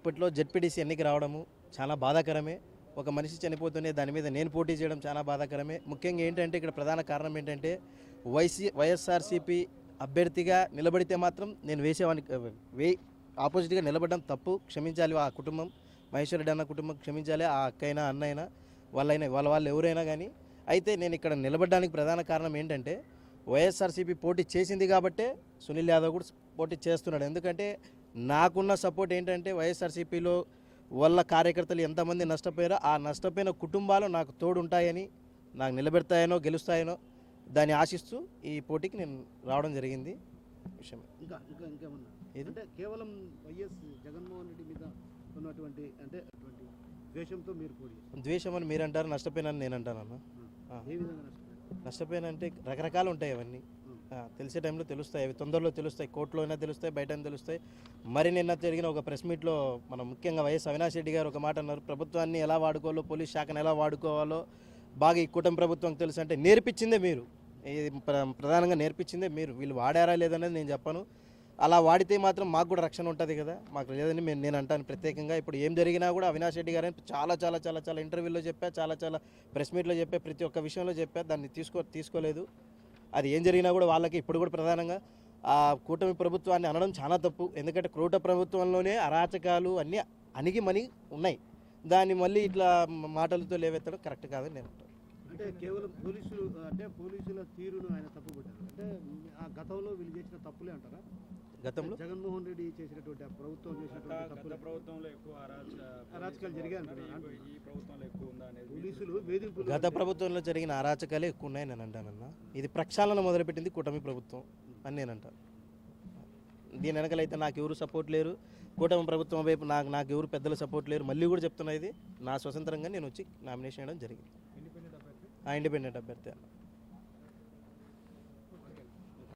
ఇప్పట్లో జెడ్పీటీసీ ఎన్నిక రావడము చాలా బాధాకరమే. ఒక మనిషి చనిపోతూనే దాని మీద నేను పోటీ చేయడం చాలా బాధాకరమే. ముఖ్యంగా ఏంటంటే ఇక్కడ ప్రధాన కారణం ఏంటంటే వైసీ వైఎస్ఆర్సీపీ అభ్యర్థిగా నిలబడితే మాత్రం నేను వేసేవాడిని వే ఆపోజిట్గా నిలబడడం తప్పు. క్షమించాలి ఆ కుటుంబం. మహేశ్వర రెడ్డి అన్న కుటుంబం క్షమించాలి. ఆ అక్కైనా అన్నైనా వాళ్ళైనా వాళ్ళ వాళ్ళు ఎవరైనా కానీ అయితే నేను ఇక్కడ నిలబడడానికి ప్రధాన కారణం ఏంటంటే వైఎస్ఆర్సీపీ పోటీ చేసింది కాబట్టే సునీల్ యాదవ్ కూడా పోటీ చేస్తున్నాడు. ఎందుకంటే నాకున్న సపోర్ట్ ఏంటంటే వైఎస్ఆర్సీపీలో వాళ్ళ కార్యకర్తలు ఎంతమంది నష్టపోయారో ఆ నష్టపోయిన కుటుంబాలు నాకు తోడు ఉంటాయని నాకు నిలబెడతాయనో గెలుస్తాయనో దాన్ని ఆశిస్తూ ఈ పోటీకి నేను రావడం జరిగింది. విషయం ఇంకా ఇంకా ఇంకేమన్నా? ఏది? అంటే కేవలం వైఎస్ జగన్మోహన్ రెడ్డి మీద ఉన్నటువంటి అంటే అటువంటి ద్వేషంతో మీరు పోటీ. ద్వేషం అని మీరు అంటారు నష్టపోయినని నేను అంటాను అన్న ఆ. ఏ విధంగా నష్టపోయారు? నష్టపోయినంటే రకరకాలు ఉంటాయి అవన్నీ. తెలిసే టైంలో తెలుస్తాయి. అవి తొందరలో తెలుస్తాయి. కోర్టులో అయినా తెలుస్తాయి. బయట అయినా తెలుస్తాయి. మరి నిన్న జరిగిన ఒక ప్రెస్ మీట్లో మనం ముఖ్యంగా వైఎస్ అవినాష్ రెడ్డి గారు ఒక మాట అన్నారు. ప్రభుత్వాన్ని ఎలా వాడుకోవాలో పోలీస్ శాఖను ఎలా వాడుకోవాలో బాగా ఈ కూటమి ప్రభుత్వం తెలుసు అంటే నేర్పించిందే మీరు. ఇది ప్ర- ప్రధానంగా నేర్పించిందే మీరు. వీళ్ళు వాడారా లేదనేది నేను చెప్పను. అలా వాడితే మాత్రం మాకు కూడా రక్షణ ఉంటుంది కదా. మాకు లేదని మేము నేను అంటాను. ప్రత్యేకంగా ఇప్పుడు ఏం జరిగినా కూడా అవినాష్ రెడ్డి గారు చాలా చాలా చాలా చాలా ఇంటర్వ్యూలో చెప్పా చాలా చాలా ప్రెస్ మీట్లో చెప్పా ప్రతి ఒక్క విషయంలో చెప్పా. దాన్ని తీసుకో తీసుకోలేదు. అది ఏం జరిగినా కూడా వాళ్ళకి ఇప్పుడు కూడా ప్రధానంగా ఆ కూటమి ప్రభుత్వాన్ని అనడం చాలా తప్పు. ఎందుకంటే క్రూట ప్రభుత్వంలోనే అరాచకాలు అన్నీ అణిగి మని ఉన్నాయి. దాన్ని మళ్ళీ ఇట్లా మాటలతో లేవెత్తడం కరెక్ట్ కాదని నేను అంటాను అంటే కేవలం పోలీసులు అంటే పోలీసుల తీరును ఆయన తప్పుపట్టారు అంటే ఆ గతంలో వీళ్ళు చేసిన తప్పులే అంటారా? గతంలో? జగన్మోహన్ రెడ్డి చేసినటువంటి ఆ ప్రభుత్వం చేసినటువంటి ప్రభుత్వంలో ఎక్కువ అరాచ అరాచకాలు జరిగాయి అంటున్నారు. ఈ- ఈ ప్రభుత్వంలో ఎక్కువ ఉందా అనేది పోలీసులు వేధింపులు గత ప్రభుత్వంలో జరిగిన అరాచకాలే ఎక్కువ ఉన్నాయి నేను అంటానన్న ఇది ప్రక్షాళన మొదలుపెట్టింది కూటమి ప్రభుత్వం అని నేను అంటాను దీని వెనకలైతే నాకు ఎవరు సపోర్ట్ లేరు. కూటమి ప్రభుత్వం వైపు నాకు నాకు ఎవరు పెద్దల సపోర్ట్ లేరు. మళ్ళీ కూడా చెప్తున్నా ఇది. నా స్వతంత్రంగా నేను వచ్చి నామినేషన్ చేయడం జరిగింది. ఆ ఇండిపెండెంట్ అభ్యర్థి అన్న.